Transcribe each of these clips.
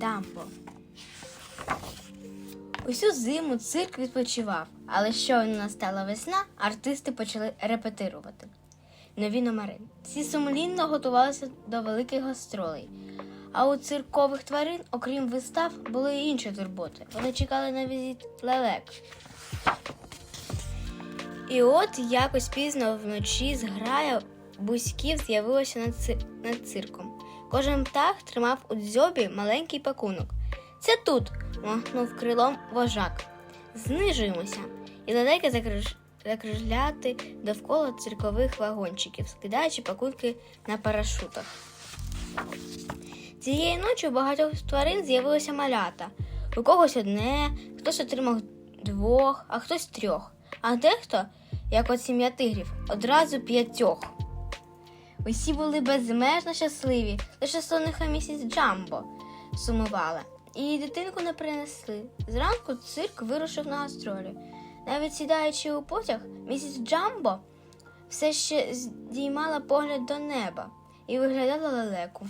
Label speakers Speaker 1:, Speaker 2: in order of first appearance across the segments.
Speaker 1: Дамбо. Усю зиму цирк відпочивав, але щойно настала весна, артисти почали репетирувати нові номери. Всі сумлінно готувалися до великих гастролей. А у циркових тварин, окрім вистав, були й інші турботи. Вони чекали на візит лелек. І от якось пізно вночі зграя бузьків з'явилася над, ци... над цирком. Кожен птах тримав у дзьобі маленький пакунок. Це тут, махнув крилом вожак. Знижуємося. І лелеки закриж... закрижляти довкола циркових вагончиків, скидаючи пакунки на парашутах. Цієї ночі у багатьох тварин з'явилися малята. У когось одне, хтось отримав двох, а хтось трьох. А дехто, як от сім'я тигрів, одразу п'ятьох. Усі були безмежно щасливі, лише слониха місіс Джамбо сумувала. І дитинку не принесли. Зранку цирк вирушив на гастролі. Навіть сідаючи у потяг, місіс Джамбо все ще здіймала погляд до неба і виглядала лелеку.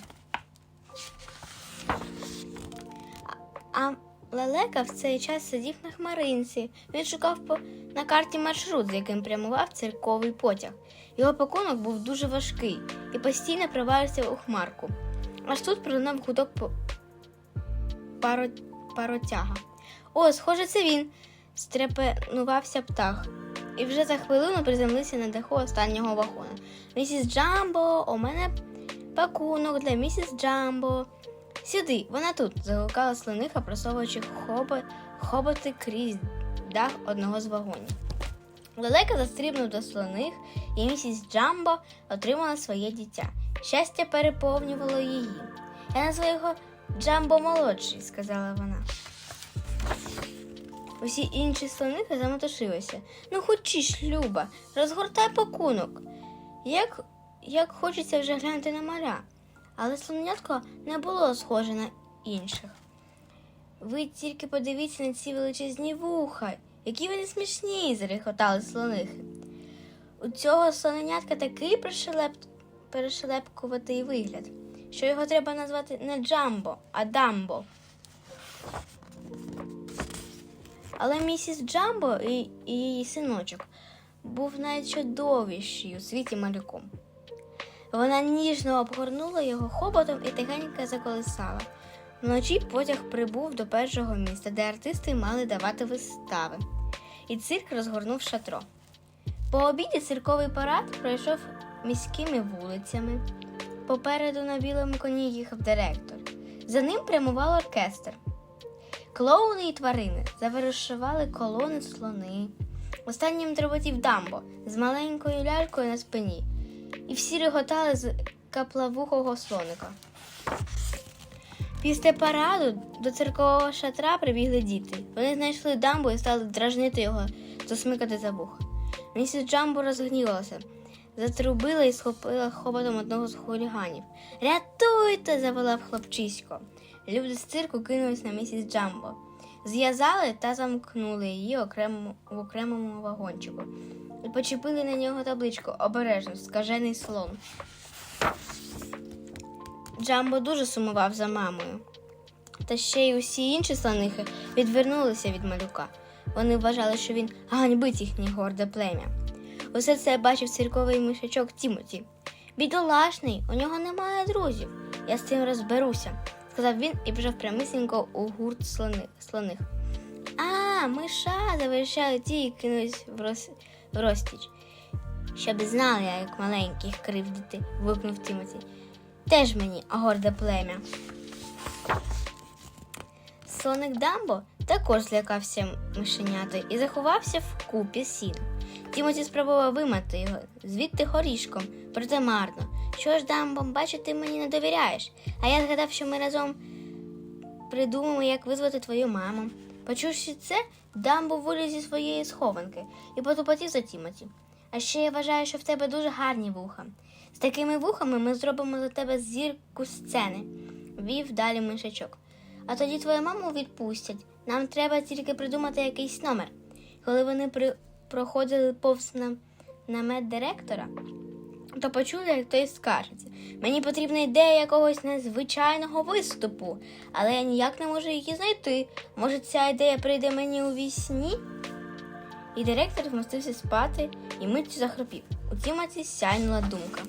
Speaker 1: А лелека в цей час сидів на хмаринці. Він шукав по на карті маршрут, з яким прямував цирковий потяг. Його пакунок був дуже важкий і постійно приварився у хмарку. Аж тут пролунав гудок по... паро... паротяга. О, схоже, це він. стрепенувався птах. І вже за хвилину приземлився на даху останнього вагона. Місіс Джамбо, у мене пакунок для місіс Джамбо. Сюди, вона тут, загукала слониха, просовуючи хоби, хоботи крізь дах одного з вагонів. Лелека застрібнув до слоних, і місіс Джамбо отримала своє дитя. Щастя переповнювало її. Я назву його Джамбо молодший, сказала вона. Усі інші слонихи замотошилися. Ну, хочеш, Люба, розгортай пакунок. Як, як хочеться вже глянути на маля. Але слонятко не було схоже на інших. Ви тільки подивіться на ці величезні вуха, які вони смішні, зарехотали слонихи. У цього слоненятка такий пришелеп... перешелепкуватий вигляд, що його треба назвати не Джамбо, а Дамбо. Але місіс Джамбо і, і її синочок був найчудовіший у світі малюком. Вона ніжно обгорнула його хоботом і тихенько заколисала. Вночі потяг прибув до першого міста, де артисти мали давати вистави, і цирк розгорнув шатро. По обіді цирковий парад пройшов міськими вулицями. Попереду на білому коні їхав директор. За ним прямував оркестр. Клоуни і тварини завершували колони слони. Останнім троботів дамбо з маленькою лялькою на спині і всі реготали з каплавухого слоника. Після параду до циркового шатра прибігли діти. Вони знайшли дамбу і стали дражнити його, засмикати за вуха. Місіс Джамбо розгнівалася, затрубила і схопила хоботом одного з хуліганів. Рятуйте! заволав хлопчисько. Люди з цирку кинулись на місіс Джамбо. Зв'язали та замкнули її окремо, в окремому вагончику і почепили на нього табличку обережно, скажений слон. Джамбо дуже сумував за мамою. Та ще й усі інші слонихи відвернулися від малюка. Вони вважали, що він ганьбить їхнє горде плем'я. Усе це бачив цирковий мишачок Тімоті. Бідолашний, у нього немає друзів. Я з цим розберуся, сказав він і пішов прямисінько у гурт слони, слоних. А, миша, завершали ті і кинулись в, роз, розтіч. Щоб знали, я, як маленьких кривдити, вигукнув Тімоті. Теж мені горде плем'я. Слоник Дамбо також злякався мишеняти і заховався в купі сіну. Тімоті спробував вимати його звідти горішком, проте марно. Що ж, Дамбо, бачу, ти мені не довіряєш, а я згадав, що ми разом придумаємо, як визвати твою маму. Почувши це, Дамбо виліз зі своєї схованки і потупотів за Тімоті. А ще я вважаю, що в тебе дуже гарні вуха. З такими вухами ми зробимо за тебе зірку сцени, вів далі мишачок. А тоді твою маму відпустять. Нам треба тільки придумати якийсь номер. Коли вони при... проходили повз на... намет директора, то почули, як той скаржиться. Мені потрібна ідея якогось незвичайного виступу, але я ніяк не можу її знайти. Може, ця ідея прийде мені у вісні? І директор вмостився спати і миттю захропів. У Тімоті сяйнула думка.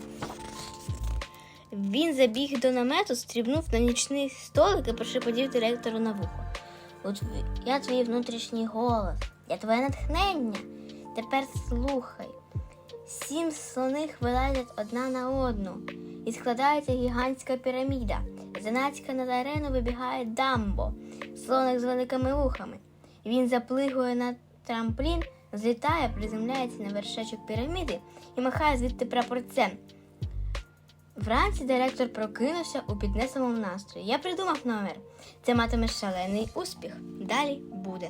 Speaker 1: Він забіг до намету, стрібнув на нічний столик і прошепотів директору на вухо. От я твій внутрішній голос, я твоє натхнення. Тепер слухай. Сім слоних вилазять одна на одну, і складається гігантська піраміда. Занацька над арену вибігає дамбо, слоник з великими вухами. Він заплигує на трамплін, злітає, приземляється на вершечок піраміди і махає звідти прапорцем. Вранці директор прокинувся у піднесеному настрої. Я придумав номер. Це матиме шалений успіх. Далі буде.